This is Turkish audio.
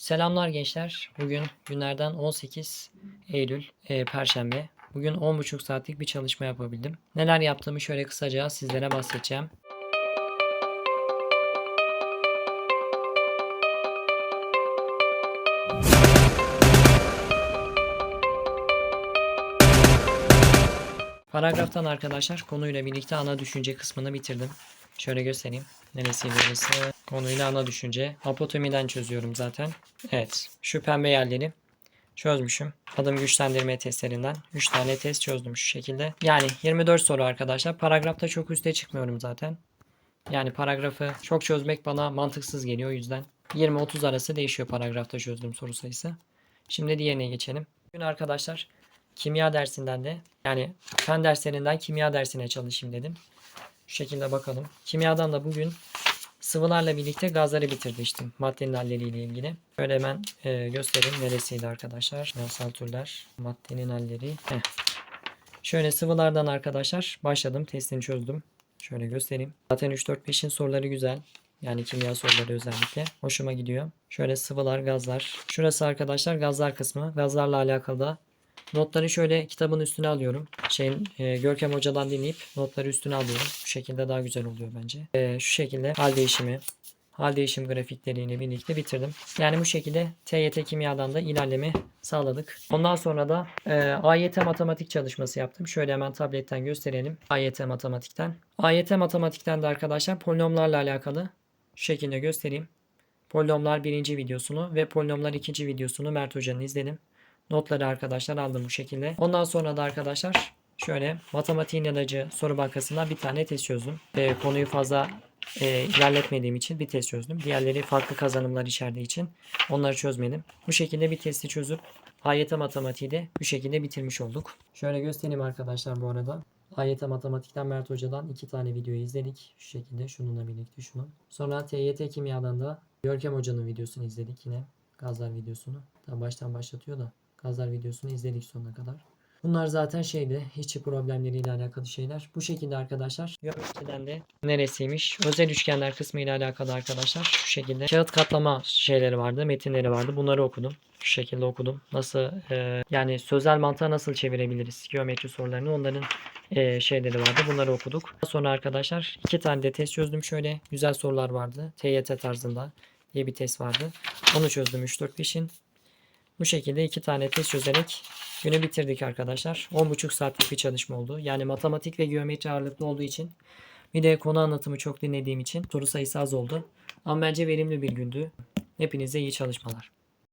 Selamlar gençler. Bugün günlerden 18 Eylül e, Perşembe. Bugün 10,5 saatlik bir çalışma yapabildim. Neler yaptığımı şöyle kısaca sizlere bahsedeceğim. Paragraftan arkadaşlar konuyla birlikte ana düşünce kısmını bitirdim. Şöyle göstereyim. Neresiydi burası? Konuyla ana düşünce. Apotomiden çözüyorum zaten. Evet. Şu pembe yerleri çözmüşüm. Adım güçlendirme testlerinden. 3 tane test çözdüm şu şekilde. Yani 24 soru arkadaşlar. Paragrafta çok üste çıkmıyorum zaten. Yani paragrafı çok çözmek bana mantıksız geliyor o yüzden. 20-30 arası değişiyor paragrafta çözdüğüm soru sayısı. Şimdi diğerine geçelim. Bugün arkadaşlar kimya dersinden de yani fen derslerinden kimya dersine çalışayım dedim. Şu şekilde bakalım. Kimyadan da bugün sıvılarla birlikte gazları bitirmiştim. Maddenin halleriyle ilgili. Şöyle hemen e, göstereyim. Neresiydi arkadaşlar? Kimyasal türler. Maddenin halleri. Heh. Şöyle sıvılardan arkadaşlar başladım. Testini çözdüm. Şöyle göstereyim. Zaten 3-4-5'in soruları güzel. Yani kimya soruları özellikle. Hoşuma gidiyor. Şöyle sıvılar, gazlar. Şurası arkadaşlar gazlar kısmı. Gazlarla alakalı da Notları şöyle kitabın üstüne alıyorum. Şeyin e, Görkem Hoca'dan dinleyip notları üstüne alıyorum. Bu şekilde daha güzel oluyor bence. E, şu şekilde hal değişimi, hal değişim grafikleriyle birlikte bitirdim. Yani bu şekilde TYT kimyadan da ilerleme sağladık. Ondan sonra da e, AYT matematik çalışması yaptım. Şöyle hemen tabletten gösterelim. AYT matematikten. AYT matematikten de arkadaşlar polinomlarla alakalı şu şekilde göstereyim. Polinomlar birinci videosunu ve polinomlar ikinci videosunu Mert Hoca'nın izledim. Notları arkadaşlar aldım bu şekilde. Ondan sonra da arkadaşlar şöyle matematiğin ilacı soru bankasından bir tane test çözdüm. E, konuyu fazla e, ilerletmediğim için bir test çözdüm. Diğerleri farklı kazanımlar içerdiği için onları çözmedim. Bu şekilde bir testi çözüp AYT matematiği de bu şekilde bitirmiş olduk. Şöyle göstereyim arkadaşlar bu arada. AYT matematikten Mert Hoca'dan iki tane videoyu izledik. Şu şekilde şununla birlikte şunu. Sonra TYT kimyadan da Görkem Hoca'nın videosunu izledik yine. Gazlar videosunu. Tam baştan başlatıyor da. Gazlar videosunu izledik sonuna kadar. Bunlar zaten şeydi. İşçi problemleriyle alakalı şeyler. Bu şekilde arkadaşlar. Geometriden de neresiymiş? Özel üçgenler kısmı ile alakalı arkadaşlar. Şu şekilde. Kağıt katlama şeyleri vardı. Metinleri vardı. Bunları okudum. Şu şekilde okudum. Nasıl e, yani sözel mantığa nasıl çevirebiliriz? Geometri sorularını onların e, şeyleri vardı. Bunları okuduk. Sonra arkadaşlar iki tane de test çözdüm şöyle. Güzel sorular vardı. TYT tarzında diye bir test vardı. Onu çözdüm 3-4-5'in. Bu şekilde iki tane test çözerek günü bitirdik arkadaşlar. 10,5 saatlik bir çalışma oldu. Yani matematik ve geometri ağırlıklı olduğu için bir de konu anlatımı çok dinlediğim için soru sayısı az oldu. Ama bence verimli bir gündü. Hepinize iyi çalışmalar.